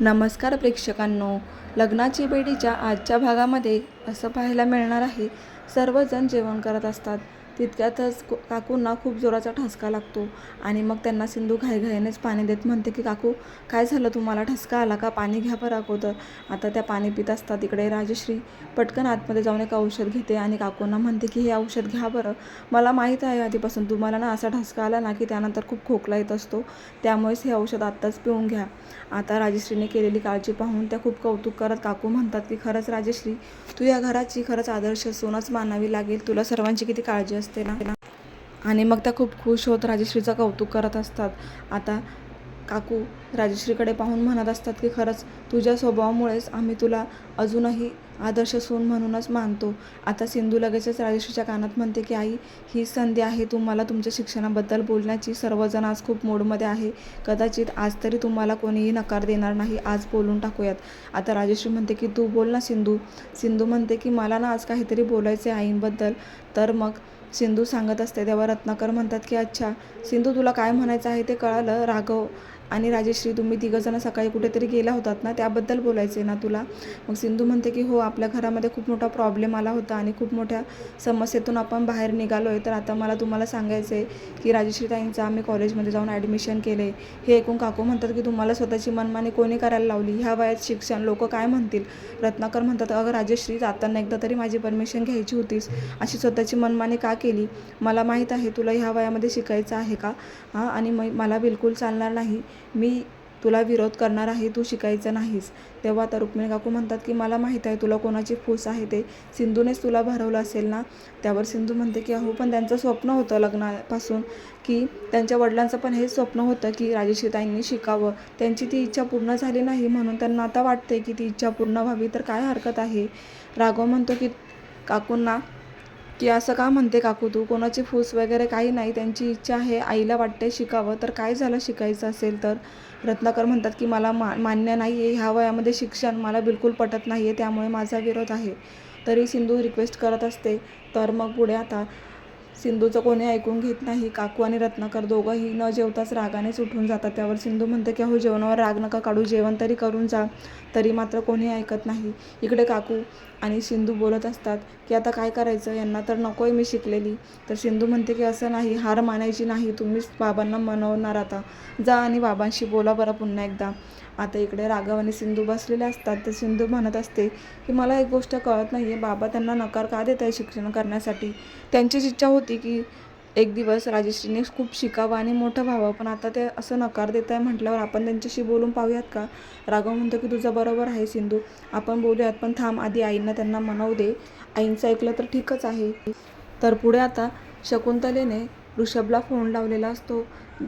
नमस्कार प्रेक्षकांनो. लग्नाची बेडीच्या आजच्या भागामध्ये असं पाहायला मिळणार आहे. सर्वजण जेवण करत असतात. तितक्यातच को- काकूंना खूप जोराचा ठसका लागतो. आणि मग त्यांना सिंधू घाईघाईनेच पाणी देत म्हणते की काकू काय झालं? तुम्हाला ठसका आला का? पाणी घ्या बरं अगोदर. आता त्या पाणी पित असतात इकडे राजश्री. पटकन आतमध्ये जाऊन एक औषध घेते आणि काकूंना म्हणते की हे औषध घ्या बरं. मला माहीत आहे आधीपासून तुम्हाला ना असा ठसका आला ना की त्यानंतर खूप खोकला येत असतो. त्यामुळेच हे औषध आत्ताच पिऊन घ्या. आता राजश्रीने केलेली काळजी पाहून त्या खूप कौतुक करत काकू म्हणतात की खरंच राजश्री तू या घराची खरंच आदर्श सोनच मानावी लागेल. तुला सर्वांची किती काळजी असते ना. आणि मग त्या खूप खुश होत राजश्रीचं कौतुक करत असतात. आता काकू राजश्रीकडे पाहून म्हणत असतात की खरंच तुझ्या स्वभावामुळेच आम्ही तुला अजूनही आदर्श सून म्हणूनच मानतो. आता सिंधू लगेचच राजश्रीच्या कानात म्हणते की आई ही संधी आहे तुम्हाला तुमच्या शिक्षणाबद्दल बोलण्याची. सर्वजण आज खूप मोडमध्ये आहे. कदाचित आज तरी तुम्हाला कोणीही नकार देणार नाही. आज बोलून टाकूयात. आता राजश्री म्हणते की तू बोल ना सिंधू. सिंधू म्हणते की मला ना आज काहीतरी बोलायचं आहे आईंबद्दल. तर मग सिंधू सांगत असते तेव्हा रत्नाकर म्हणतात की अच्छा सिंधू तुला काय म्हणायचं आहे ते कळालं राघव. आणि राजेश्री तुम्ही तिघंजणं सकाळी कुठेतरी गेला होतात ना त्याबद्दल बोलायचे ना तुला. मग सिंधू म्हणते की हो आपल्या घरामध्ये खूप मोठा प्रॉब्लेम आला होता आणि खूप मोठ्या समस्येतून आपण बाहेर निघालो आहे तर आता मला तुम्हाला सांगायचं आहे की राजेश्री ताईंचं आम्ही कॉलेजमध्ये जाऊन ॲडमिशन केले हे ऐकून काकू म्हणतात की तुम्हाला स्वतःची मनमानी कोणी करायला लावली? ह्या वयात शिक्षण लोक काय म्हणतील? रत्नाकर म्हणतात अगं राजेश्री जाताना एकदा तरी माझी परमिशन घ्यायची होतीस. अशी स्वतःची मनमानी का केली? मला माहीत आहे तुला ह्या वयामध्ये शिकायचं आहे का? हां आणि म मला बिलकुल चालणार नाही. मी तुला विरोध करणार आहे तू शिकायचं नाहीस. तेव्हा आता रुक्मिणी काकू म्हणतात की मला माहीत आहे तुला कोणाची फूस आहे ते. सिंधूनेच तुला भरवलं असेल ना? त्यावर सिंधू म्हणते की अहो पण त्यांचं स्वप्न होतं लग्नापासून की त्यांच्या वडिलांचं पण हेच स्वप्न होतं की राजेश्रीताईंनी शिकावं. त्यांची ती इच्छा पूर्ण झाली नाही म्हणून त्यांना आता वाटते की ती इच्छा पूर्ण व्हावी तर काय हरकत आहे? राघव म्हणतो की काकूंना की असं का म्हणते काकू तू? कोणाची फूस वगैरे काही नाही त्यांची इच्छा आहे आईला वाटते शिकावं. तर काय झालं? शिकायचं असेल तर? रत्नाकर म्हणतात की मला मा मान्य नाही आहे ह्या वयामध्ये शिक्षण मला बिलकुल पटत नाही आहे त्यामुळे माझा विरोध आहे. तरी सिंधू रिक्वेस्ट करत असते. तर मग पुढे आता सिंधूचं कोणी ऐकून घेत नाही काकू आणि रत्नाकर दोघंही न जेवताच रागानेच उठून जातात. त्यावर सिंधू म्हणते की अहो जेवणावर राग नका काढू जेवण तरी करून जा तरी मात्र कोणी ऐकत नाही. इकडे काकू आणि सिंधू बोलत असतात की आता काय करायचं? यांना तर नको आहे मी शिकलेली. तर सिंधू म्हणते की असं नाही हार मानायची नाही तुम्हीच बाबांना मनवणार आता. जा आणि बाबांशी बोला बरं पुन्हा एकदा. आता इकडे राघव आणि सिंधू बसलेले असतात. तर सिंधू म्हणत असते की मला एक गोष्ट कळत नाही आहे बाबा त्यांना नकार का देत आहे शिक्षण करण्यासाठी? त्यांचीच इच्छा होती की एक दिवस राजश्रीने खूप शिकावं आणि मोठं व्हावं. पण आता ते असं नकार देत आहे म्हटल्यावर आपण त्यांच्याशी बोलून पाहूयात का? राघव म्हणतो की तुझं बरोबर आहे सिंधू. आपण बोलूयात पण थांब. आधी आईंना त्यांना मनवू दे. आईंचं ऐकलं तर ठीकच आहे. तर पुढे आता शकुंतलेने ऋषभला फोन लावलेला असतो.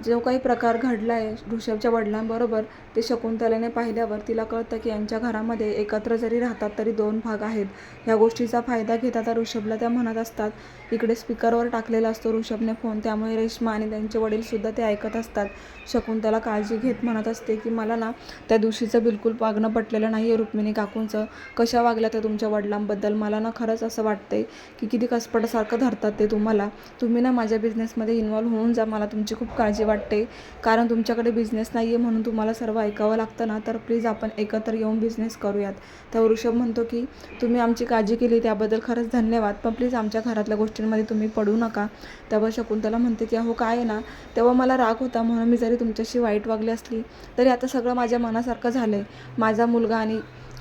जो काही प्रकार घडला आहे ऋषभच्या वडिलांबरोबर ते शकुंतलेने पाहिल्यावर तिला कळतं की यांच्या घरामध्ये एकत्र जरी राहतात तरी दोन भाग आहेत. ह्या गोष्टीचा फायदा घेत आता ऋषभला त्या म्हणत असतात इकडे स्पीकरवर टाकलेला असतो ऋषभने फोन त्यामुळे रेश्मा आणि त्यांचे वडीलसुद्धा ते ऐकत असतात शकुंतला काळजी घेत म्हणत असते की मला ना त्या दिवशीचं बिलकुल वागणं पटलेलं नाही आहे रुक्मिणी काकूंचं. कशा वागल्या त्या तुमच्या वडिलांबद्दल? मला ना खरंच असं वाटतंय की किती कसपटासारखं धरतात ते तुम्हाला. तुम्ही ना माझ्या बिझनेसमध्ये इन्वॉल्व्ह होऊन जा. मला तुमची खूप काळजी वाटते. कारण तुमच्याकडे बिझनेस नाही आहे म्हणून तुम्हाला सर्व ऐकावं लागतं ना तर प्लीज आपण एकत्र येऊन बिझनेस करूयात. तर ऋषभ म्हणतो की तुम्ही आमची काळजी केली त्याबद्दल खरंच धन्यवाद पण प्लीज आमच्या घरातल्या गोष्टींमध्ये तुम्ही पडू नका. तेव्हा शकुंतला म्हणते की अहो काय आहे ना तेव्हा मला राग होता म्हणून मी जरी तुमच्याशी वाईट वागली असली तरी आता सगळं माझ्या मनासारखं झालं आहे माझा मुलगा आणि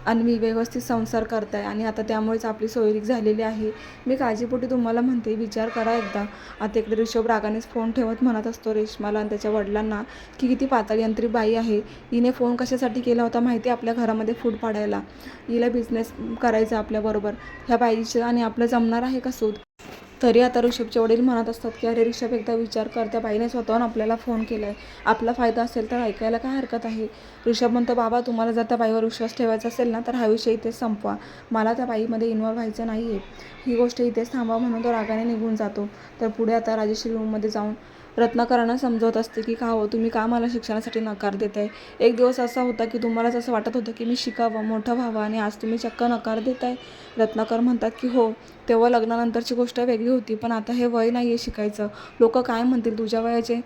अन्वी व्यवस्थित संसार करताय आणि आता त्यामुळेच आपली सोयरीक झालेली आहे. मी काळजीपोटी तुम्हाला म्हणते विचार करा एकदा. आता इकडे ऋषभ रागानेच फोन ठेवत म्हणत असतो रेश्माला आणि त्याच्या वडिलांना की किती पातळयंत्री बाई आहे. हिने फोन कशासाठी केला होता माहिती आहे आपल्या घरामध्ये फूड पाडायला. हिला बिझनेस करायचा आपल्याबरोबर. ह्या बाईचं आणि आपलं जमणार आहे का सूद तरी आता ऋषभचे वडील म्हणत असतात की अरे ऋषभ एकदा विचार कर त्या बाईने स्वतःहून आपल्याला फोन केला आहे आपला फायदा असेल तर ऐकायला काय हरकत आहे? ऋषभ म्हणतो बाबा तुम्हाला जर त्या बाईवर विश्वास ठेवायचा असेल ना तर हा विषय इथेच संपवा. मला त्या बाईमध्ये इन्वॉल्व्ह व्हायचं नाही आहे ही गोष्ट इथेच थांबवा म्हणून तो रागाने निघून जातो. तर पुढे आता राजेश्री रूममध्ये जाऊन रत्नाकरांना समजवत असते की का हो तुम्ही का मला शिक्षणासाठी नकार देत आहे एक दिवस असा होता की तुम्हालाच असं वाटत होतं की मी शिकावं मोठं व्हावं आणि आज तुम्ही चक्क नकार देत आहे रत्नाकर म्हणतात की हो तेव्हा लग्नानंतरची गोष्ट वेगळी होती पण आता हे वय नाही आहे शिकायचं. लोक काय म्हणतील तुझ्या वयाचे?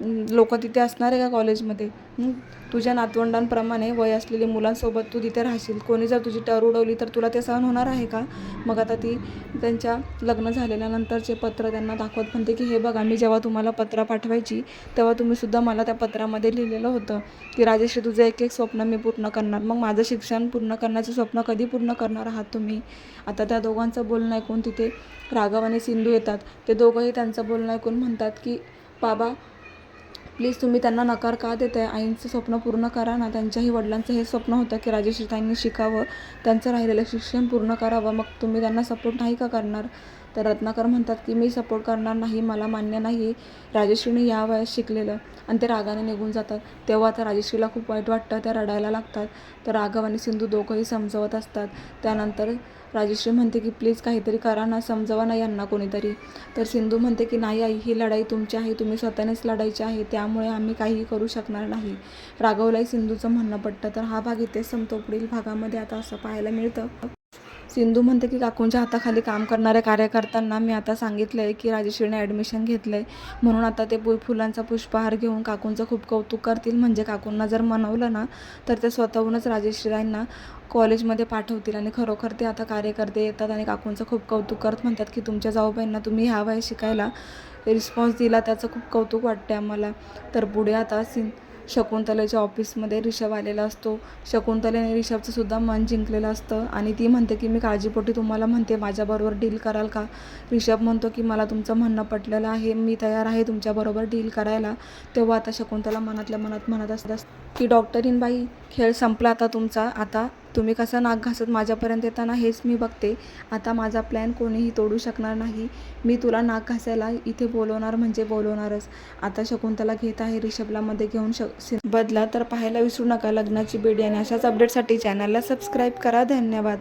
लोक तिथे असणार आहे का कॉलेजमध्ये? तुझ्या नातवंडांप्रमाणे वय असलेली मुलांसोबत तू तिथे राहशील. कोणी जर तुझी टर उडवली तर तुला ते सहन होणार आहे का? मग आता ती त्यांच्या लग्न झालेल्यानंतरचे पत्र त्यांना दाखवत म्हणते की हे बघा मी जेव्हा तुम्हाला पत्र पाठवायची तेव्हा तुम्हीसुद्धा मला त्या पत्रामध्ये लिहिलेलं होतं की राजेश्री तुझं एक एक स्वप्न मी पूर्ण करणार. मग माझं शिक्षण पूर्ण करण्याचं स्वप्न कधी पूर्ण करणार आहात तुम्ही? आता त्या दोघांचं बोलणं ऐकून तिथे राघव आणि सिंधू येतात. ते दोघंही त्यांचं बोलणं ऐकून म्हणतात की बाबा प्लीज तुम्ही त्यांना नकार का देत आहे आईंचं स्वप्न पूर्ण करा ना. त्यांच्याही वडिलांचं हे स्वप्न होतं की राजेश्री ताईंनी शिकावं. त्यांचं राहिलेलं शिक्षण पूर्ण करावं. मग तुम्ही त्यांना सपोर्ट नाही का करणार? तर रत्नाकर म्हणतात की मी सपोर्ट करणार नाही मला मान्य नाही राजेश्रीने या वयात शिकलेलं. आणि ते रागाने निघून जातात. तेव्हा आता राजेश्रीला खूप वाईट वाटतं त्या रडायला लागतात. तर राघव आणि सिंधू दोघंही समजवत असतात. त्यानंतर राजेश्री म्हणते की प्लीज काहीतरी करा ना समजवा ना यांना कोणीतरी. तर सिंधू म्हणते की नाही आई ही लढाई तुमची आहे. तुम्ही स्वतःनेच लढायची आहे. त्यामुळे आम्ही काहीही करू शकणार नाही. राघवलाही सिंधूचं म्हणणं पडतं तर हा भाग इथेच संपतो. पुढील भागामध्ये आता असं पाहायला मिळतं. सिंधू म्हणते की काकूंच्या हाताखाली काम करणाऱ्या कार्यकर्त्यांना मी आता सांगितलं आहे की राजेश्रीने ॲडमिशन घेतलं आहे म्हणून आता ते पु फुलांचा पुष्पहार घेऊन काकूंचं खूप कौतुक करतील. म्हणजे काकूंना जर मनवलं ना तर ते स्वतःहूनच राजेश्रीराईंना कॉलेजमध्ये पाठवतील. आणि खरोखर ते आता कार्यकर्ते येतात आणि काकूंचं खूप कौतुक करत म्हणतात की तुमच्या जाऊबाईंना तुम्ही ह्या शिकायला रिस्पॉन्स दिला त्याचं खूप कौतुक वाटते आम्हाला. तर पुढे आता सिं शकुंतलेच्या ऑफिसमध्ये रिषभ आलेला असतो. शकुंतलेने रिषभचंसुद्धा मन जिंकलेलं असतं आणि ती म्हणते की मी काळजीपोटी तुम्हाला म्हणते माझ्याबरोबर डील कराल का? रिषभ म्हणतो की मला तुमचं म्हणणं पटलेलं आहे. मी तयार आहे तुमच्याबरोबर डील करायला. तेव्हा आता शकुंतला मनातल्या मनात म्हणत असतात की डॉक्टरीन बाई खेळ संपला आता तुमचा. आता तुम्ही कसं नाक घासत माझ्यापर्यंत येताना हेच मी बघते. आता माझा प्लॅन कोणीही तोडू शकणार नाही. मी तुला नाक घासायला इथे बोलवणार म्हणजे बोलवणारच. आता शकुंतला घेत आहे रिषभला मध्ये घेऊन शक बदला तर पाहायला विसरू नका. लग्नाची बेडी आणि अशाच अपडेटसाठी चॅनलला सबस्क्राईब करा. धन्यवाद.